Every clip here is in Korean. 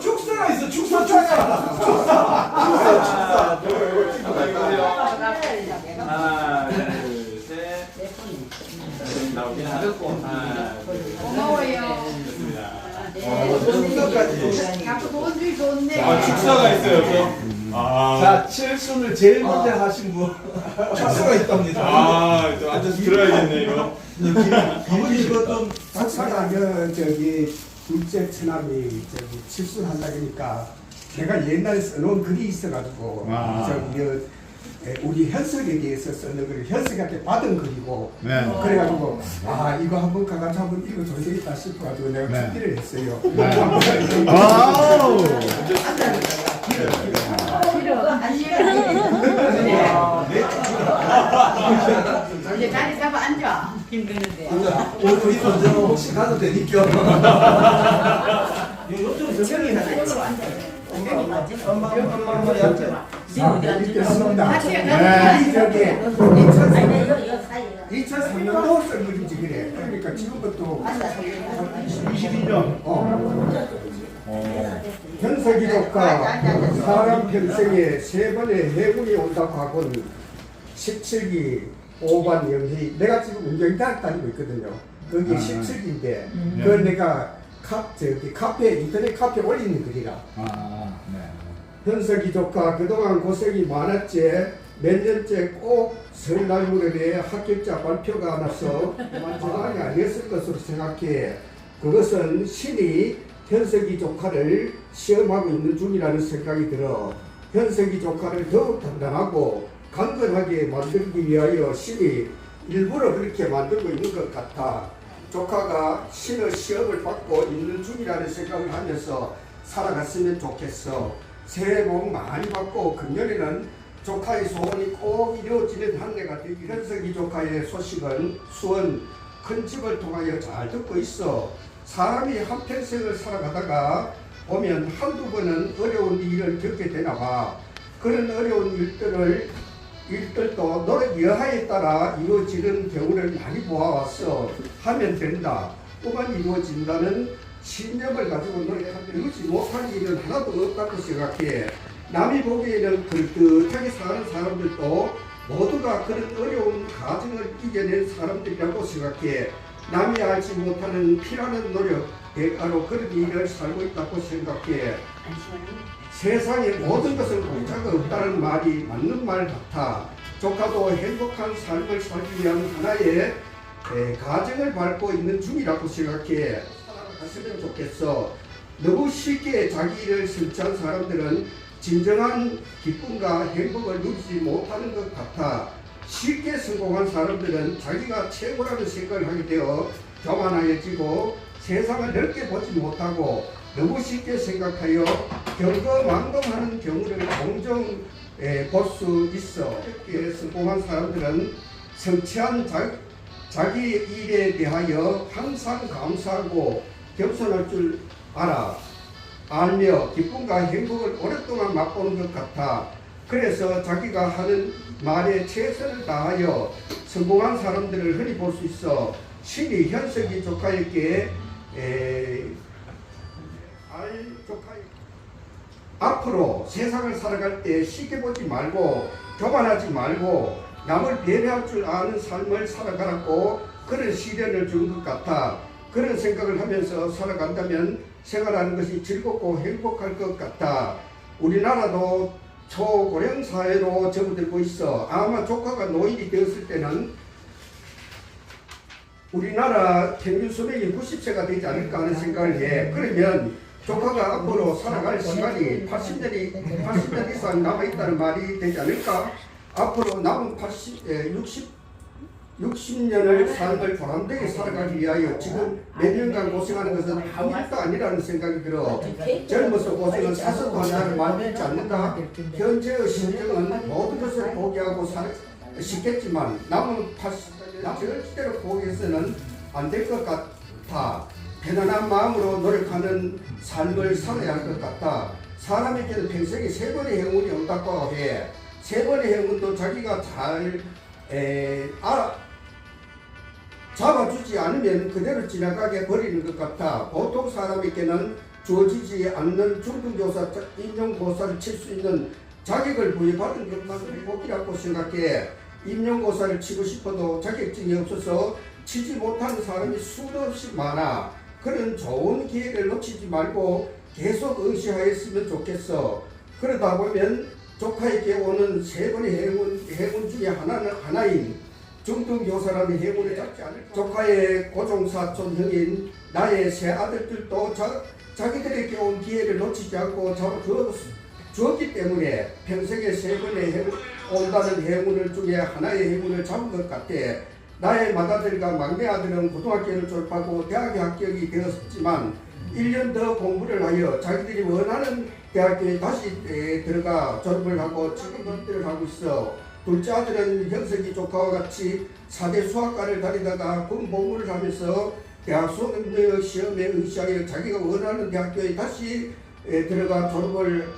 축사가 있어 축사 축사 축사 하나, 둘, 셋. 하나, 둘, 셋. 나오긴. 하나. 고마워요. 좋습니다. 축사까지 자꾸 돈줄 좋네. 아, 축사가 있어요, 또? 아. 자, 칠순을 제일 먼저 하신 분. 축사가 있답니다 아, 또 앉아서 들어야겠네, 이거. 아버지 이거 좀 박사가면 저기 둘째 처남이 저기 칠순한다니까 제가 옛날에 써놓은 글이 있어가지고 아. 저기 여- 에, 우리 현석에 대해서 써놓은 글을 현석한테 받은 글이고 네. 그래가지고 아 이거 한번 가가지고 한번 읽어줘야 되겠다 싶어가지고 내가 네. 준비를 했어요. 아우. 이제 자리 잡아 앉아. 오늘 이 언제는 혹시 가도 되니까. 이 저기 아니 2003년도 쓴 글이지 그래. 그러니까 지금부터 22년. 어. 현석이 조카 사람 평생에 세 번의 해군이 온다고 하곤 17기 5반 영희 내가 지금 운경대학 다니고 있거든요. 거기 아. 17기인데 그걸 내가 카, 저기 카페 인터넷 카페 올리는 글이라. 아, 네. 현석이 조카 그동안 고생이 많았지. 몇 년째 꼭 설날 무렵에 합격자 발표가 나서 만족함이 아니었을 것으로 생각해. 그것은 신이 현석이 조카를 시험하고 있는 중이라는 생각이 들어. 현석이 조카를 더욱 단단하고 강건하게 만들기 위하여 신이 일부러 그렇게 만들고 있는 것 같아. 조카가 신의 시험을 받고 있는 중이라는 생각을 하면서 살아갔으면 좋겠어. 새해 복 많이 받고 금년에는 조카의 소원이 꼭 이루어지는 한 해가 되기 현석이 조카의 소식은 수원 큰 집을 통하여 잘 듣고 있어. 사람이 한 평생을 살아가다가 보면 한두 번은 어려운 일을 겪게 되나 봐. 그런 어려운 일들을 일들도 노력 여하에 따라 이루어지는 경우를 많이 보아왔어. 하면 된다. 또만 이루어진다는 신념을 가지고 노력하면 이루지 못한 일은 하나도 없다고 생각해. 남이 보기에는 그럴듯하게 사는 사람들도 모두가 그런 어려운 가정을 이겨낸 사람들이라고 생각해. 남이 알지 못하는 피라는 노력 대가로 그런 일을 살고 있다고 생각해 세상에 모든 것은 공짜가 없다는 말이 맞는 말 같아. 조카도 행복한 삶을 살기 위한 하나의 에, 가정을 밟고 있는 중이라고 생각해. 살아갔으면 좋겠어. 너무 쉽게 자기 일을 성취한 사람들은 진정한 기쁨과 행복을 누리지 못하는 것 같아. 쉽게 성공한 사람들은 자기가 최고라는 생각을 하게 되어 교만해지고 세상을 넓게 보지 못하고 너무 쉽게 생각하여 경거망동하는 경우를 종종 볼수 있어. 이렇게 성공한 사람들은 성취한 자, 자기 일에 대하여 항상 감사하고 겸손할 줄 알아. 알며 기쁨과 행복을 오랫동안 맛보는 것 같아. 그래서 자기가 하는 말에 최선을 다하여 성공한 사람들을 흔히 볼 수 있어. 신이 현석이 조카에게 에, 앞으로 세상을 살아갈 때 쉽게 보지 말고 교만하지 말고 남을 배려할 줄 아는 삶을 살아가라고 그런 시련을 준 것 같아. 그런 생각을 하면서 살아간다면 생활하는 것이 즐겁고 행복할 것 같아. 우리나라도 초고령 사회로 접어들고 있어. 아마 조카가 노인이 되었을 때는 우리나라 평균 수명이 90세가 되지 않을까 하는 생각을 해. 그러면 조카가 앞으로 살아갈 시간이 80년이 80년 이상 남아 있다는 말이 되지 않을까? 앞으로 남은 80, 에, 60 60년을 삶을 보람되게 살아가기 위하여 지금 몇 년간 고생하는 것은 아무 일도 아니라는 생각이 들어. 젊어서 고생은 사서도 하나를 만들지 않는다. 현재의 심정은 모든 것을 포기하고 살 싶겠지만 남은 80년 절대로 포기해서는 안 될 것 같아 편안한 마음으로 노력하는 삶을 살아야 할 것 같아 사람에게는 평생에 세 번의 행운이 온다고 해. 세 번의 행운도 자기가 잘 에, 알아, 잡아주지 않으면 그대로 지나가게 버리는 것 같아. 보통 사람에게는 주어지지 않는 중등교사 임용고사를 칠 수 있는 자격을 부여받은 것만은 행복이라고 생각해 임용고사를 치고 싶어도 자격증이 없어서 치지 못하는 사람이 수도 없이 많아 그런 좋은 기회를 놓치지 말고 계속 응시하였으면 좋겠어. 그러다 보면 조카에게 오는 세 번의 행운, 행운 중에 하나는 하나인 중등 교사라는 행운을 잡지 않을 조카의 고종사촌 형인 나의 세 아들들도 자, 자기들에게 온 기회를 놓치지 않고 잡아주었, 주었기 때문에 평생에 세 번의 행, 온다는 행운을 중에 하나의 행운을 잡은 것 같아 나의 맏아들과 막내 아들은 고등학교를 졸업하고 대학에 합격이 되었지만 1년 더 공부를 하여 자기들이 원하는 대학교에 다시 에, 들어가 졸업을 하고 지금 입대를 하고 있어. 둘째 아들은 형석이 조카와 같이 4대 수학과를 다니다가 군복무를 하면서 대학 수능 시험에 응시하여 자기가 원하는 대학교에 다시 에, 들어가 졸업을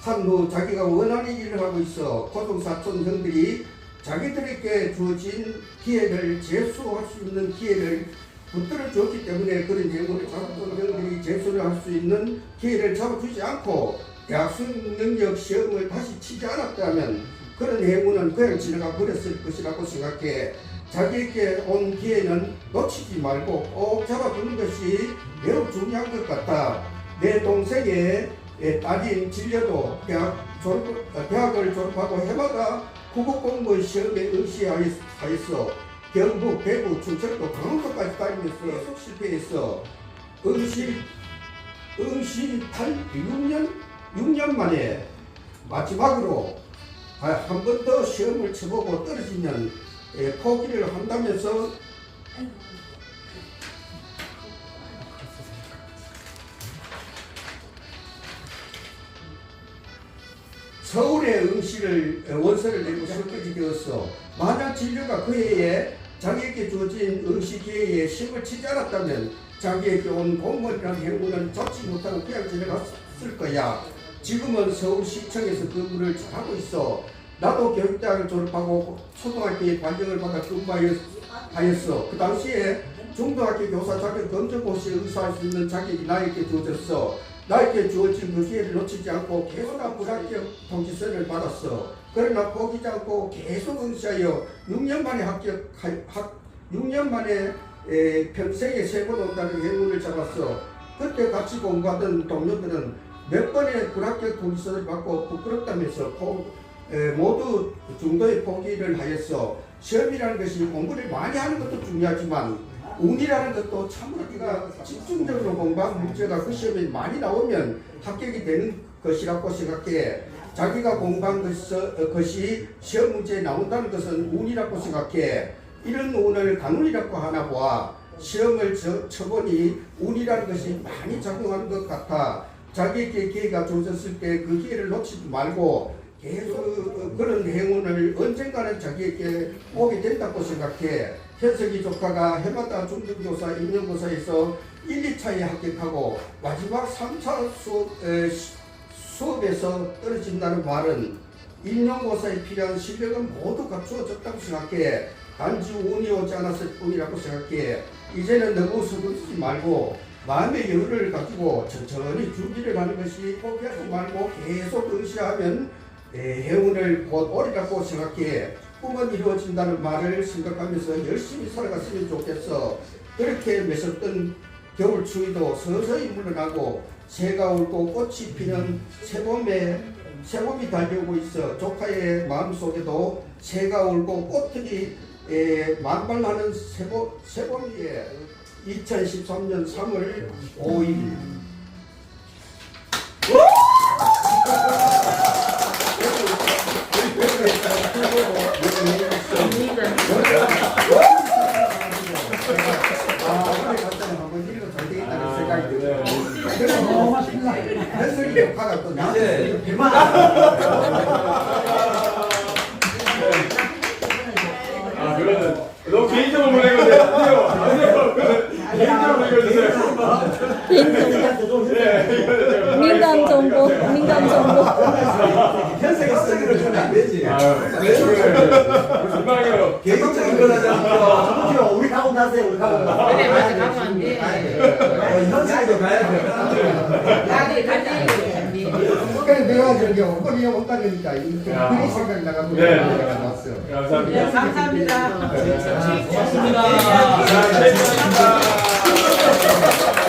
한 후 자기가 원하는 일을 하고 있어. 고등 사촌 형들이 자기들에게 주어진 기회를 재수할 수 있는 기회를 붙들어 주었기 때문에 그런 예고를 형들이 재수를 할 수 있는 기회를 잡아주지 않고 대학 수능 능력 시험을 다시 치지 않았다면 그런 행운은 그냥 지나가 버렸을 것이라고 생각해 자기에게 온 기회는 놓치지 말고 꼭 잡아두는 것이 매우 중요한 것 같다. 내 동생의 예, 딸인 진려도 대학 어, 대학을 졸업하고 해마다 국어공무원 시험에 응시하였어. 경북, 대구, 충청도, 강원도까지 다니면서 계속 실패했어. 응시, 응시 탈 6년, 6년 만에 마지막으로 한 번 더 시험을 쳐보고 떨어지면 예, 포기를 한다면서 서울에 응시를 어, 원서를 내고 설득이 되었어. 만약 진료가 그 해에 자기에게 주어진 응시 기회에 시험을 치지 않았다면 자기에게 온 공무원이라는 행운은 잡지 못하고 그냥 지나갔을 거야. 지금은 서울시청에서 근무를 잘하고 있어. 나도 교육대학을 졸업하고 초등학교에 관정을 받아 근무하였어. 그 당시에 중등학교 교사 자격 검정고시에 응시할 수 있는 자격이 나에게 주어졌어. 나에게 주어진 그 기회를 놓치지 않고 계속 불합격 통지서를 받았어. 그러나 포기지 않고 계속 응시하여 6년 만에 합격, 합, 6년 만에 에, 평생에 세 번 온다는 행운을 잡았어. 그때 같이 공부하던 동료들은 몇 번의 불합격 통지서를 받고 부끄럽다면서 포, 에, 모두 중도의 포기를 하였어. 시험이라는 것이 공부를 많이 하는 것도 중요하지만 운이라는 것도 참으로 네가 집중적으로 공부한 문제가 그 시험에 많이 나오면 합격이 되는 것이라고 생각해. 자기가 공부한 것, 어, 것이 시험 문제에 나온다는 것은 운이라고 생각해. 이런 운을 간운이라고 하나 보아. 시험을 쳐, 쳐보니 운이라는 것이 많이 작용하는 것 같아. 자기에게 기회가 주어졌을 때 그 기회를 놓치지 말고 계속 어, 그런 행운을 언젠가는 자기에게 오게 된다고 생각해. 현석이 조카가 해마다 중등교사 임용고사에서 1, 2차에 합격하고 마지막 3차 수업, 에, 시- 수업에서 떨어진다는 말은 임용고사에 필요한 실력은 모두 갖추어졌다고 생각해. 단지 운이 오지 않았을 뿐이라고 생각해. 이제는 너무 서두르지 말고 마음의 여유를 가지고 천천히 준비를 하는 것이 포기하지 말고 계속 응시하면 에, 행운을 곧 오리라고 생각해. 꿈은 이루어진다는 말을 생각하면서 열심히 살아갔으면 좋겠어. 그렇게 메섰던 겨울 추위도 서서히 물러나고 새가 울고 꽃이 피는 새봄에 새봄이 달려오고 있어. 조카의 마음속에도 새가 울고 꽃들이 에, 만발하는 새봄, 새봄이에 2013년 3월 5일 현석이 조카가 또 나한테 배만 아, 그러면 너무 개인적으로 제가 민감 정보, 민감 정보. 현석이 쓰기를 주면 안 되지. 개인적인 하지 않고 저기요, 우리하고 만나세요 우리 가면. 그래 맞아 가면 안 돼. 어, 식으로 가야 돼. 가게 갈때 그래 내가 저기 헛걸이 혼다니까 이렇게 그런 생각이 나가고 네. 내가 나왔어요. 네, 감사합니다. 네, 감사합니다. 네, 네. 고맙습니다. 고맙습니다. 고맙습니다. 고맙습니다. 고맙습니다.